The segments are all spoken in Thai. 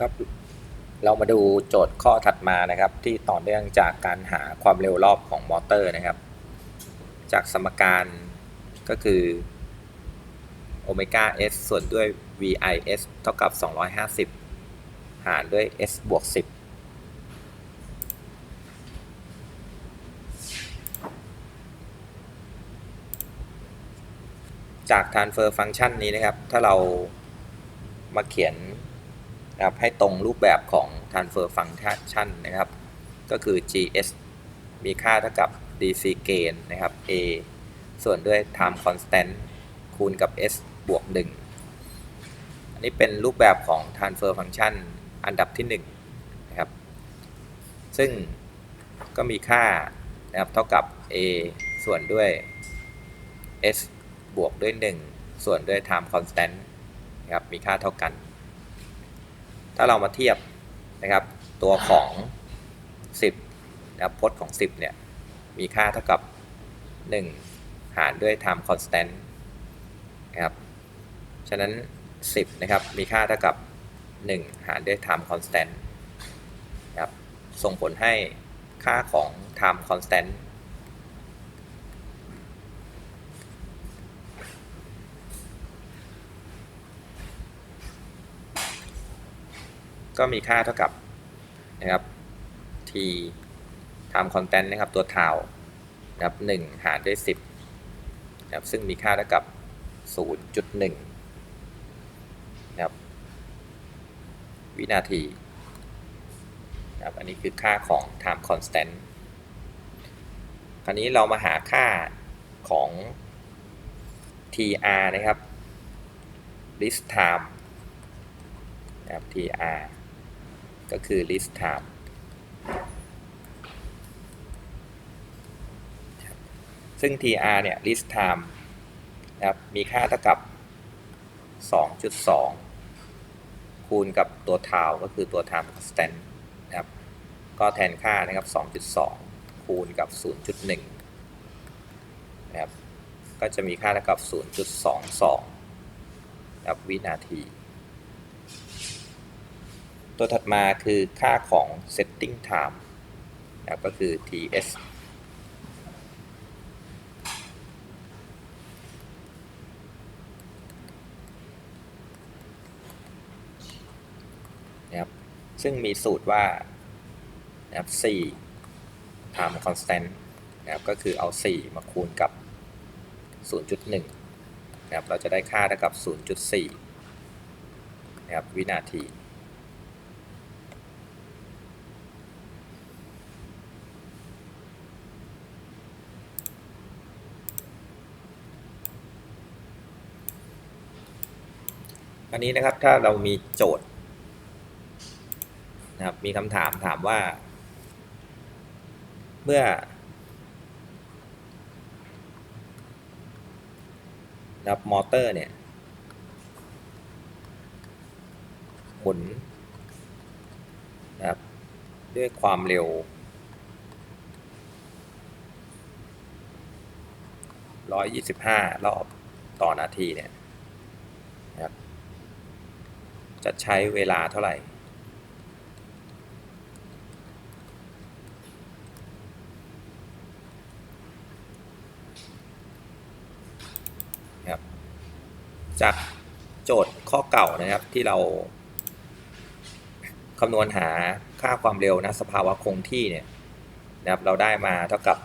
ครับ เรามาดูโจทย์ข้อถัดมานะครับ ที่ต่อเนื่องจากการหาความเร็วรอบของมอเตอร์นะครับ จากสมการก็คือโอเมก้า s ส่วนด้วย vis เท่ากับ 250 หารด้วย s บวก 10จาก transfer function นี้นะครับ ถ้าเรามาเขียน นะครับให้ตรงรูปแบบของ transfer function นะครับ ก็คือ gs มีค่าเท่ากับ dc gain นะครับ a ส่วนด้วย time constant คูณกับ s บวก 1 อันนี้เป็นรูปแบบของ transfer function อันดับที่ 1 นะครับ ซึ่งก็มีค่านะครับเท่ากับ a ส่วนด้วย s บวกด้วย 1 ส่วนด้วย time constant นะครับ มีค่าเท่ากัน ถ้าเรามาเทียบนะครับ ตัวของ 10นะครับพจน์ของ 10เนี่ยมีค่าเท่ากับ 1 หารด้วย time constant นะครับฉะนั้น 10นะครับมีค่าเท่ากับ 1 หารด้วย time constant นะครับส่งผลให้ค่าของ time constant ก็มีค่าเท่ากับนะครับ t time constant นะครับตัว tau นะครับ1หารด้วย 10นะครับซึ่งมีค่าเท่ากับ 0.1นะครับวินาทีนะครับอันนี้คือค่าของ time constant คราวนี้เรามาหาค่าของ tr นะครับ list time นะครับ tr ก็คือ list time ซึ่ง tr เนี่ย list time นะครับมีค่าเท่ากับ 2.2 คูณกับตัว tau ก็คือตัว time constant นะครับ ก็แทนค่านะครับ 2.2 คูณกับ 0.1 นะครับ ก็จะมีค่าเท่ากับ 0.22นะครับวินาที ตัวถัดมาคือค่าของ setting time นะครับก็คือ ts นะครับซึ่งมีสูตรว่านะครับ4 time constant นะครับก็คือเอา 4 มาคูณกับ 0.1นะครับเราจะได้ค่าเท่ากับ 0.4นะครับวินาที อันนี้นะครับถ้าเรามีโจทย์นะครับมีคำถามถามว่า เมื่อนะครับมอเตอร์เนี่ยหมุนนะครับด้วยความเร็ว 125 รอบต่อนาทีเนี่ยนะครับ จะใช้เวลาเท่าไหร่ครับจากโจทย์ข้อเก่านะครับที่เราคำนวณหาค่าความเร็วนะสภาวะคงที่เนี่ยนะครับเราได้มาเท่ากับ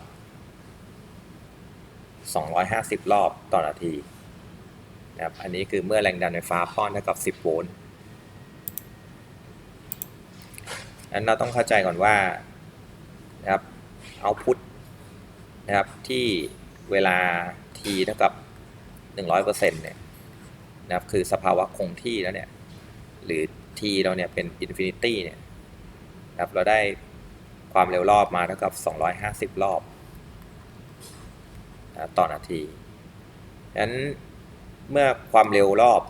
250 รอบต่อนาทีนะครับอันนี้คือเมื่อแรงดันไฟฟ้าพ่อนเท่ากับ 10 โวลต์ นั้นเราต้องเข้าใจก่อนว่านะครับเอาพุทนะครับที่เวลา t เท่ากับ 100%เนี่ยนะครับคือสภาวะคงที่แล้วเนี่ยหรือ t เราเนี่ยเป็น infinity เนี่ยนะครับเราได้ความเร็วรอบมาเท่ากับ 250 รอบนะต่อนาทีฉะนั้นเมื่อความเร็วรอบ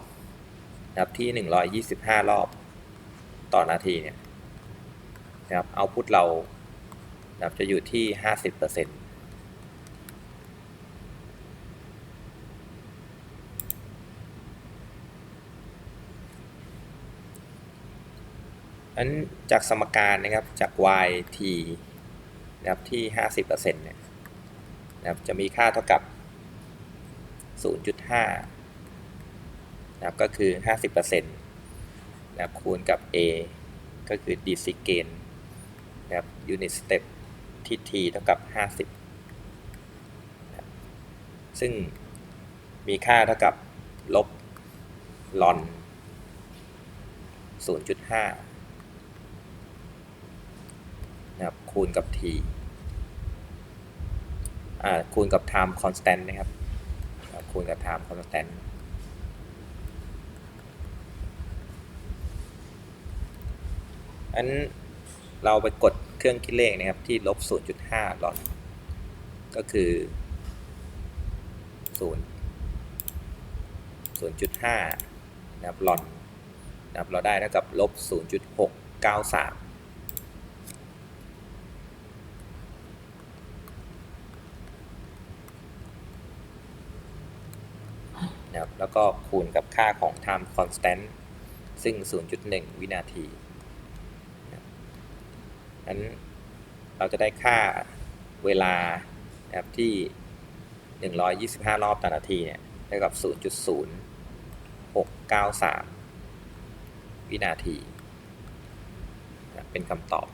นะครับที่ 125 รอบต่อนาทีเนี่ย นะครับเอาพุทเรานะครับจะอยู่ที่ 50%อันจากสมการนะครับจาก y t นะครับที่ 50%เนี่ยนะครับจะมีค่าเท่ากับ 0.5นะครับก็คือ 50%นะครับคูณกับ a ก็คือ d c gain นะครับ unit step ที่ t เท่ากับ 50 ซึ่งมีค่าเท่ากับลบลอน 0.5 นะครับ คูณกับ t คูณกับ time constant นะครับ คูณกับ time constant อัน เราไปกดเครื่องคิดเลขนะครับที่ลบ 0.5ลอนก็คือ 0 0.5นะครับลอนนะครับเราได้เท่ากับลบ 0.693นะครับแล้วก็คูณกับค่าของ time constant ซึ่ง 0.1 วินาที นั้นเราจะได้ค่าเวลานะครับที่ 125 รอบต่อนาทีเนี่ยเท่ากับ 0.0693 วินาที เป็นคำตอบ